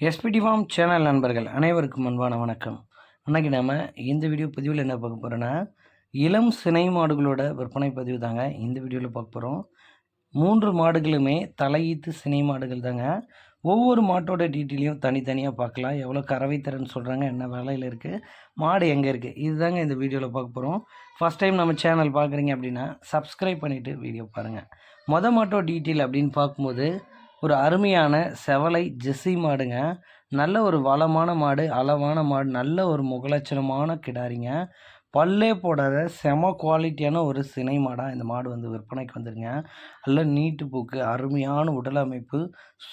SPD form channel நண்பர்கள் அனைவருக்கும் அன்பான வணக்கம். அன்றைக்கி நம்ம இந்த வீடியோ பதிவில் என்ன பார்க்க போகிறோன்னா இளம் சினை மாடுகளோட விற்பனை பதிவு தாங்க இந்த வீடியோவில் பார்க்க போகிறோம் மூன்று மாடுகளுமே தலையீத்து சினை மாடுகள் தாங்க. ஒவ்வொரு மாட்டோட டீட்டெயிலையும் தனித்தனியாக பார்க்கலாம். எவ்வளோ கறவை திறன் சொல்கிறாங்க என்ன வேலையில் இருக்குது மாடு எங்கே இருக்குது இதுதாங்க இந்த வீடியோவில் பார்க்க போகிறோம் ஃபஸ்ட் டைம் நம்ம சேனல் பார்க்குறீங்க அப்படின்னா சப்ஸ்கிரைப் பண்ணிவிட்டு வீடியோ பாருங்கள் மொதல் மாட்டோ டீட்டெயில் அப்படின்னு பார்க்கும்போது ஒரு அருமையான செவலை ஜெர்சி மாடுங்க. நல்ல ஒரு வளமான மாடு அளவான மாடு நல்ல ஒரு முகலட்சணமான கிடாரிங்க. பல்லே போடாத செம குவாலிட்டியான ஒரு சினை மாடாக இந்த மாடு வந்து விற்பனைக்கு வந்துருங்க. நல்ல நீட்டு போக்கு அருமையான உடல் அமைப்பு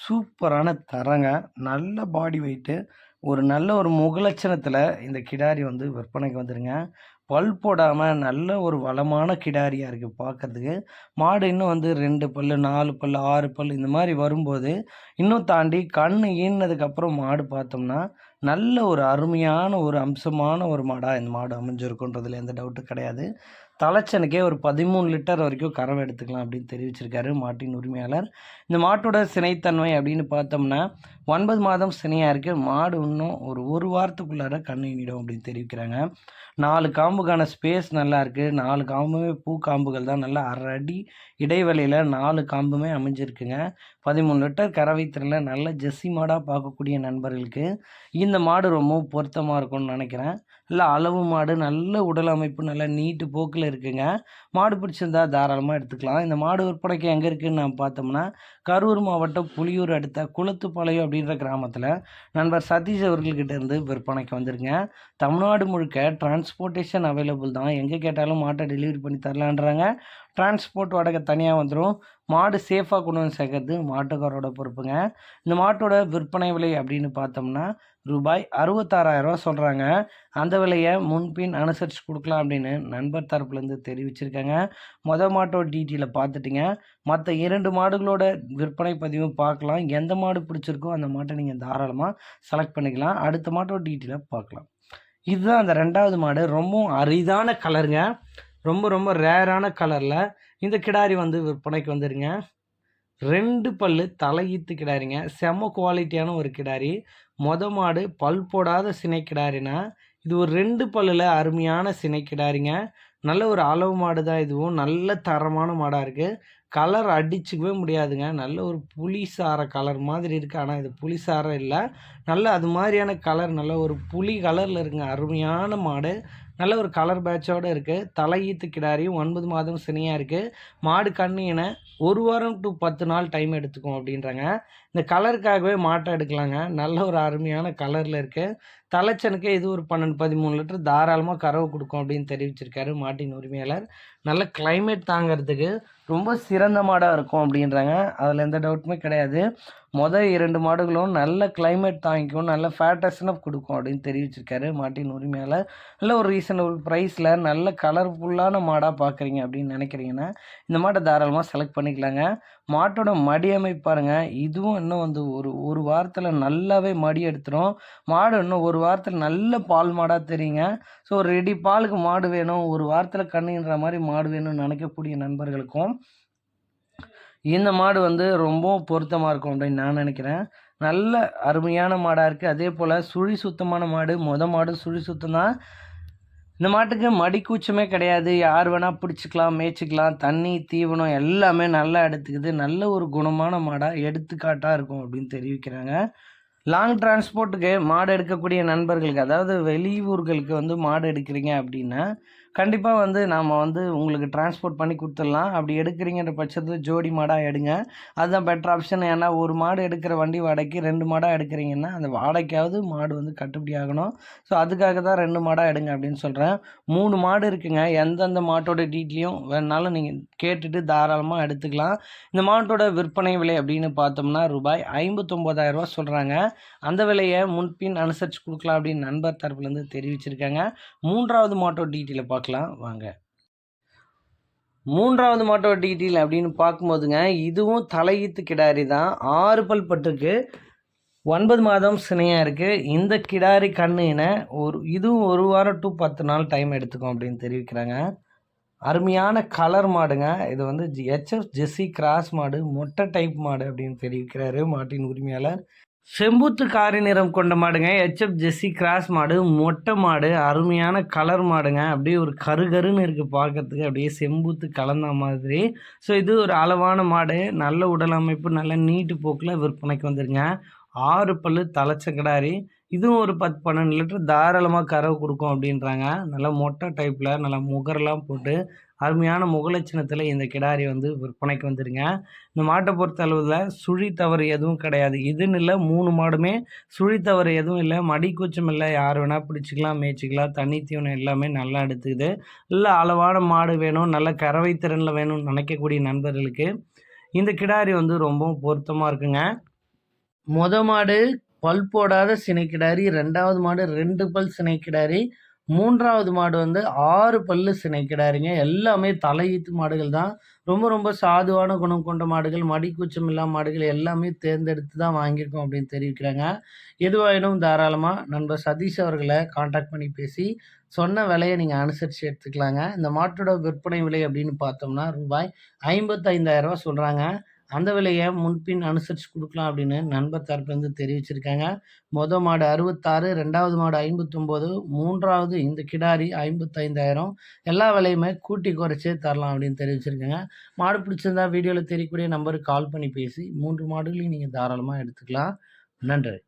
சூப்பரான தரங்க. நல்ல பாடி வெயிட்டு ஒரு நல்ல ஒரு முகலட்சணத்தில் இந்த கிடாரி வந்து விற்பனைக்கு வந்துருங்க. பல் போடாமல் நல்ல ஒரு வளமான கிடாரியாக இருக்குது பார்க்கறதுக்கு மாடு இன்னும் வந்து ரெண்டு பல் நாலு பல் ஆறு பல் இந்த மாதிரி வரும்போது இன்னும் தாண்டி கண் ஈனதுக்கப்புறம் மாடு பார்த்தோம்னா நல்ல ஒரு அருமையான ஒரு அம்சமான ஒரு மாடாக இந்த மாடு அமைஞ்சிருக்குன்றதுல எந்த டவுட்டும் கிடையாது. தலைச்சனுக்கே ஒரு பதிமூணு லிட்டர் வரைக்கும் கறவை எடுத்துக்கலாம் அப்படின்னு தெரிவிச்சிருக்காரு மாட்டின் உரிமையாளர். இந்த மாட்டோட சினைத்தன்மை அப்படின்னு பார்த்தோம்னா ஒன்பது மாதம் சினையாக இருக்குது மாடு இன்னும் ஒரு ஒரு வாரத்துக்குள்ளார கண்ணினிடும் அப்படின்னு தெரிவிக்கிறாங்க. நாலு காம்புக்கான ஸ்பேஸ் நல்லா இருக்குது நாலு காம்புமே பூ காம்புகள் தான். நல்லா அரை அடி இடைவெளியில் நாலு காம்புமே அமைஞ்சிருக்குங்க. பதிமூணு லிட்டர் கறவை திறனில் நல்ல ஜெஸ்ஸி மாடாக பார்க்கக்கூடிய நண்பர்களுக்கு இந்த மாடு ரொம்பவும் பொருத்தமாக இருக்கும்னு நினைக்கிறேன். நல்ல அளவு மாடு நல்ல உடல் அமைப்பு நல்ல நீட்டு போக்கில் இருக்குங்க. மாடு பிடிச்சிருந்தா தாராளமாக எடுத்துக்கலாம். இந்த மாடு விற்பனைக்கு எங்கே இருக்குதுன்னு நான் பார்த்தோம்னா கரூர் மாவட்டம் புலியூர் அடுத்த குளத்துப்பாளையம் அப்படின்ற கிராமத்தில் நண்பர் சதீஷ் அவர்கள்கிட்ட இருந்து விற்பனைக்கு வந்துருங்க. தமிழ்நாடு முழுக்க டிரான்ஸ்போர்ட்டேஷன் அவைலபிள் தான். எங்கே கேட்டாலும் மாட்டை டெலிவரி பண்ணி தரலான்றாங்க. டிரான்ஸ்போர்ட் வாடகை தனியாக வந்துடும் மாடு சேஃபாக கொண்டு வந்து சேர்க்கறது மாட்டுக்காரோட பொறுப்புங்க. இந்த மாட்டோட விற்பனை விலை அப்படின்னு பார்த்தோம்னா ரூபாய் அறுபத்தாறாயிரரூவா சொல்கிறாங்க அந்த விலையை முன்பின் அனுசரித்து கொடுக்கலாம் அப்படின்னு நண்பர் தரப்புலேருந்து தெரிவிச்சிருக்காங்க. மொதல் மாட்டோட டீட்டெயிலை பார்த்துட்டிங்க. மற்ற இரண்டு மாடுகளோட விற்பனை பதிவும் பார்க்கலாம். எந்த மாடு பிடிச்சிருக்கோ அந்த மாட்டை நீங்கள் தாராளமாக செலக்ட் பண்ணிக்கலாம். அடுத்த மாட்டோட டீட்டெயிலை பார்க்கலாம். இதுதான் அந்த ரெண்டாவது மாடு. ரொம்பவும் அரிதான கலருங்க ரொம்ப ரொம்ப ரேரான கலரில் இந்த கிடாரி வந்து விற்பனைக்கு வந்துருங்க. ரெண்டு பல்லு தலையீத்து கிடாரிங்க. செம குவாலிட்டியான ஒரு கிடாரி. மொத மாடு பல் போடாத சினை கிடாரினா இது ஒரு ரெண்டு பல்லில் அருமையான சினை கிடாரிங்க. நல்ல ஒரு அளவு மாடு தான் இதுவும் நல்ல தரமான மாடாக இருக்குது கலர் அடிச்சுக்கவே முடியாதுங்க. நல்ல ஒரு புளிசார கலர் மாதிரி இருக்குது ஆனால் இது புளிசாரம் இல்லை. நல்ல அது மாதிரியான கலர் நல்ல ஒரு புளி கலரில் இருக்குங்க. அருமையான மாடு. நல்ல ஒரு கலர் பேட்சோடு இருக்குது தலையீத்து கிடாரியும் ஒன்பது மாதம் சினியாக இருக்குது மாடு கண்ணினை ஒரு வாரம் டு பத்து நாள் டைம் எடுத்துக்கும் அப்படின்றாங்க. இந்த கலருக்காகவே மாட்டை எடுக்கலாங்க. நல்ல ஒரு அருமையான கலரில் இருக்குது தலைச்சனுக்கே இது ஒரு பன்னெண்டு பதிமூணு லிட்டர் தாராளமாக கறவை கொடுக்கும் அப்படின்னு தெரிவிச்சிருக்காரு மாட்டின் உரிமையாளர். நல்ல கிளைமேட் தாங்கிறதுக்கு ரொம்ப சிறந்த மாடாக இருக்கும் அப்படின்றாங்க. அதில் எந்த டவுட்டுமே கிடையாது. மொதல் இரண்டு மாடுகளும் நல்ல கிளைமேட் தாங்கிக்கும் நல்ல ஃபேட்டஸ்னப் கொடுக்கும் அப்படின்னு தெரிவிச்சிருக்காரு மாட்டின் உரிமையாளர் நல்ல ஒரு ரீசனபிள் ப்ரைஸில் நல்ல கலர்ஃபுல்லான மாடாக பார்க்குறீங்க அப்படின்னு நினைக்கிறீங்கன்னா இந்த மாட்டை தாராளமாக செலக்ட் பண்ணிக்கலாங்க. மாட்டோட மடி அமைப்பாருங்க பாருங்கள் இதுவும் இன்னும் வந்து ஒரு ஒரு வாரத்தில் நல்லாவே மடி எடுத்துரும். மாடு இன்னும் ஒரு வாரத்தில் நல்ல பால் மாடாக தெரியுங்க. ஸோ ரெடி பாலுக்கு மாடு வேணும் ஒரு வாரத்தில் கண்ணுன்ற மாதிரி மாடு வேணும்னு நினைக்கக்கூடிய நண்பர்களுக்கும் இந்த மாடு வந்து ரொம்பவும் பொருத்தமாக இருக்கும் அப்படின்னு நான் நினைக்கிறேன். நல்ல அருமையான மாடாக இருக்குது அதே போல் சுழி சுத்தமான மாடு மொத மாடு சுழி சுத்தம் தான். இந்த மாட்டுக்கு மடிக்கூச்சமே கிடையாது. யார் வேணால் பிடிச்சிக்கலாம் மேய்ச்சிக்கலாம். தண்ணி தீவனம் எல்லாமே நல்லா எடுத்துக்குது. நல்ல ஒரு குணமான மாடாக எடுத்துக்காட்டாக இருக்கும் அப்படின்னு தெரிவிக்கிறாங்க. லாங் டிரான்ஸ்போர்ட்டுக்கு மாடு எடுக்கக்கூடிய நண்பர்களுக்கு அதாவது வெளியூர்களுக்கு வந்து மாடு எடுக்கிறீங்க அப்படின்னா கண்டிப்பாக வந்து நாம் வந்து உங்களுக்கு டிரான்ஸ்போர்ட் பண்ணி கொடுத்துடலாம். அப்படி எடுக்கிறீங்கன்ற பட்சத்தில் ஜோடி மாடாக எடுங்க. அதுதான் பெட்டர் ஆப்ஷன் ஏன்னா ஒரு மாடு எடுக்கிற வண்டி வாடகைக்கு ரெண்டு மாடாக எடுக்கிறீங்கன்னா அந்த வாடகைக்காவது மாடு வந்து கட்டுப்படி ஆகணும். ஸோ அதுக்காக தான் ரெண்டு மாடாக எடுங்க அப்படின்னு சொல்கிறேன் மூணு மாடு இருக்குங்க. எந்தெந்த மாட்டோட டீட்லையும் வேணாலும் நீங்கள் கேட்டுட்டு தாராளமாக எடுத்துக்கலாம். இந்த மாட்டோட விற்பனை விலை அப்படின்னு பார்த்தோம்னா ரூபாய் ஐம்பத்தொம்போதாயிரரூபா சொல்கிறாங்க அந்த விலையை முன்பின் அனுசரித்து கொடுக்கலாம் அப்படின்னு நண்பர் தரப்புலேருந்து தெரிவிச்சிருக்காங்க. மூன்றாவது மாட்டோ டீட்டெயிலை பார்க்கலாம். வாங்க. மூன்றாவது மாட்டோ டீட்டெயில் அப்படின்னு பார்க்கும்போதுங்க இதுவும் தலையீத்து கிடாரி தான். ஆறு பல் பட்டுருக்கு. ஒன்பது மாதம் சினையாக இருக்குது இந்த கிடாரி கண்ணுன ஒரு இதுவும் ஒரு வாரம் டு பத்து நாள் டைம் எடுத்துக்கும் அப்படின்னு தெரிவிக்கிறாங்க. அருமையான கலர் மாடுங்க. இது வந்து ஹெச்எஃப் ஜெஸ்ஸி கிராஸ் மாடு மொட்டை டைப் மாடு அப்படின்னு தெரிவிக்கிறாரு மாட்டின் உரிமையாளர். செம்பூத்து காரி நிறம் கொண்ட மாடுங்க. ஹெச்எஃப் ஜெஸ்ஸி கிராஸ் மாடு மொட்டை மாடு அருமையான கலர் மாடுங்க. அப்படியே ஒரு கருகருன்னு இருக்குது பார்க்கறதுக்கு. அப்படியே செம்பூத்து கலந்த மாதிரி. ஸோ இது ஒரு அளவான மாடு. நல்ல உடல் அமைப்பு நல்ல நீட்டு போக்கில் விற்பனைக்கு வந்துருங்க ஆறு பல்லு தலைச்ச கிடாரி இதுவும் ஒரு பத்து பன்னெண்டு லிட்டர் தாராளமாக கறவை கொடுக்கும் அப்படின்றாங்க. நல்லா மொட்டை டைப்பில் நல்லா முகரெல்லாம் போட்டு அருமையான முகலட்சணத்தில் இந்த கிடாரி வந்து விற்பனைக்கு வந்துடுங்க இந்த மாட்டை பொறுத்த அளவில் சுழி தவறு எதுவும் கிடையாது. இதுன்னு இல்லை மூணு மாடுமே சுழி தவறு எதுவும் இல்லை. மடி கூச்சம் இல்லை. யார் வேணால் பிடிச்சிக்கலாம் மேய்ச்சிக்கலாம். தண்ணி தீவனம் எல்லாமே நல்லா எடுத்துக்குது. இல்லை அளவான மாடு வேணும். நல்ல கறவை திறனில் வேணும்னு நினைக்கக்கூடிய நண்பர்களுக்கு இந்த கிடாரி வந்து ரொம்பவும் பொருத்தமாக இருக்குங்க. மொத மாடு பல் போடாத சினைக்கிடாரி ரெண்டாவது மாடு ரெண்டு பல் சினைக்கிடாரி மூன்றாவது மாடு வந்து ஆறு பல்லு சினைக்கிடாருங்க. எல்லாமே தலையீத்து மாடுகள் தான். ரொம்ப ரொம்ப சாதுவான குணம் கொண்ட மாடுகள் மடிக்கூச்சம் இல்லாத மாடுகள் எல்லாமே தேர்ந்தெடுத்து தான் வாங்கியிருக்கோம் அப்படின்னு தெரிவிக்கிறாங்க. எதுவாயினும் தாராளமாக நண்பர் சதீஷ் அவர்களை காண்டாக்ட் பண்ணி பேசி சொன்ன விலையை நீங்கள் அனுசரித்து எடுத்துக்கலாங்க. இந்த மாட்டோட விற்பனை விலை அப்படின்னு பார்த்தோம்னா ரூபாய் ஐம்பத்தைந்தாயிரரூவா சொல்கிறாங்க அந்த விலையை முன்பின் அனுசரித்து கொடுக்கலாம் அப்படின்னு நண்பர் தரப்புலேருந்து தெரிவிச்சிருக்காங்க. மொதல் மாடு அறுபத்தாறு ரெண்டாவது மாடு ஐம்பத்தொம்போது மூன்றாவது இந்த கிடாரி ஐம்பத்தைந்தாயிரம். எல்லா விலையுமே கூட்டி குறைச்சி தரலாம் அப்படின்னு தெரிவிச்சிருக்காங்க. மாடு பிடிச்சிருந்தா வீடியோவில் தெரியக்கூடிய நம்பருக்கு கால் பண்ணி பேசி மூன்று மாடுகளையும் நீங்கள் தாராளமாக எடுத்துக்கலாம். நன்றி.